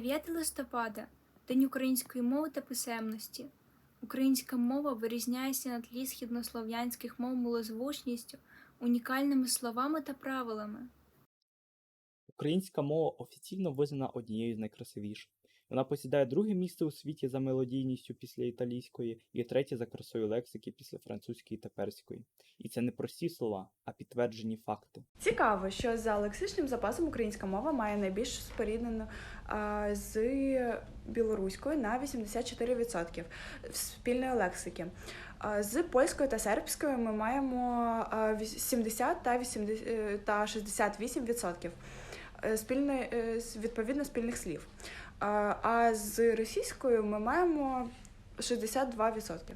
9 листопада День української мови та писемності. Українська мова вирізняється на тлі східнослов'янських мов милозвучністю, унікальними словами та правилами. Українська мова офіційно визнана однією з найкрасивіших. Вона посідає друге місце у світі за мелодійністю після італійської і третє за красою лексики після французької та перської. І це не прості слова, а підтверджені факти. Цікаво, що за лексичним запасом українська мова має найбільш споріднену а, з білоруською на 84% спільної лексики. А, З польською та сербською ми маємо а, 70 та 80 е, та 68% е, спільної, е, відповідно спільних слів. А, з російською ми маємо 62%.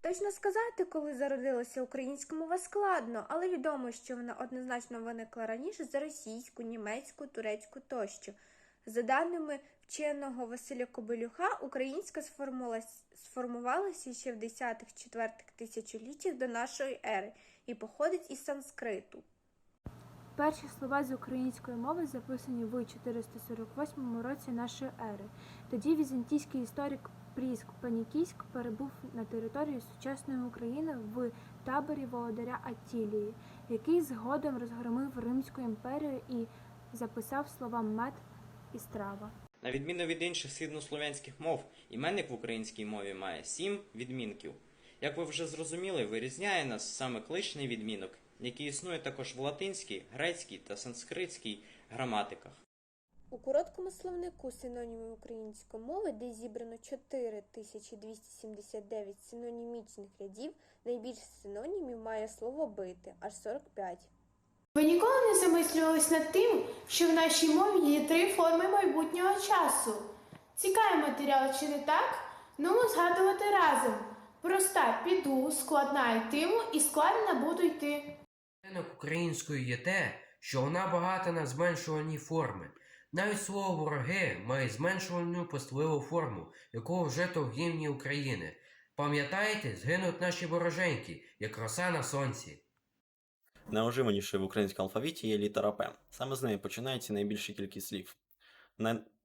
Точно сказати, коли зародилася українська мова складно, але відомо, що вона однозначно виникла раніше за російську, німецьку, турецьку тощо. За даними вченого Василя Кобилюха, українська сформувалася ще в 10-4 тисячоліттях до нашої ери і походить із санскриту. Перші слова з української мови записані в 448 році нашої ери. Тоді візантійський історик Пріск Панікійськ перебув на території сучасної України в таборі володаря Аттілії, який згодом розгромив Римську імперію і записав слова мед і страва. На відміну від інших східнослов'янських мов, іменник в українській мові має сім відмінків. Як ви вже зрозуміли, вирізняє нас саме кличний відмінок, який існує також в латинській, грецькій та санскритській граматиках. У короткому словнику синонімів української мови, де зібрано 4279 синонімічних рядів, найбільше синонімів має слово бити аж 45. Ви ніколи не замислювались над тим, що в нашій мові є три форми майбутнього часу. Цікавий матеріал, чи не так? Ну, згадувати разом. Проста піду, складна йтиму і складна буду йти. Ринок української є те, що вона багата на зменшувальні форми. Навіть слово вороги має зменшувальну постливу форму, якого вжито в гімні України. Пам'ятаєте, згинуть наші вороженьки, як роса на сонці. Найуживанішою в українському алфавіті є літера П. Саме з неї починається найбільша кількість слів.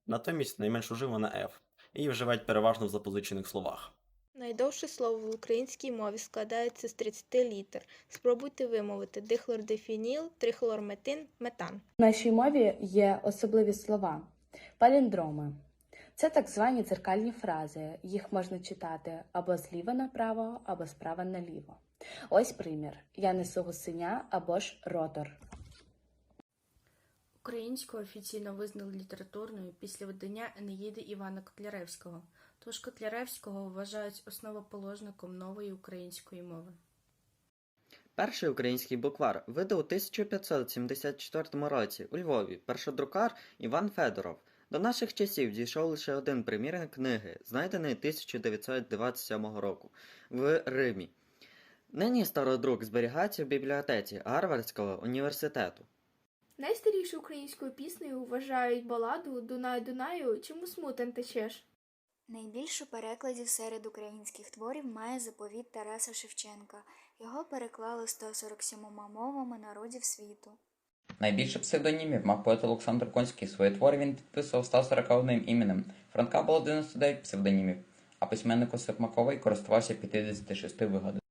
Натомість найменш уживана F. Її вживають переважно в запозичених словах. Найдовше слово в українській мові складається з 30 літер. Спробуйте вимовити дихлордифініл, трихлорметин, метан. В нашій мові є особливі слова паліндроми. Це так звані дзеркальні фрази. Їх можна читати або зліва направо, або справа наліво. Ось примір: я несу гусеня або ж ротор. Українську офіційно визнали літературною після видання Енеїди Івана Котляревського, тож Котляревського вважають основоположником нової української мови. Перший український буквар видав у 1574 році у Львові першодрукар Іван Федоров. До наших часів дійшов лише один примірник книги, знайдений 1927 року в Римі. Нині стародрук зберігається в бібліотеці Гарвардського університету. Найстарішою українською піснею вважають баладу Дунай Дунаю, чому смутен течеш. Найбільше перекладів серед українських творів має заповіт Тараса Шевченка. Його переклали 147 мовами народів світу. Найбільше псевдонімів мав поет Олександр Конський. Свої твори він підписував 141 іменем. Франка було 99 псевдонімів, а письменник Осип Маковий користувався 56 вигадок.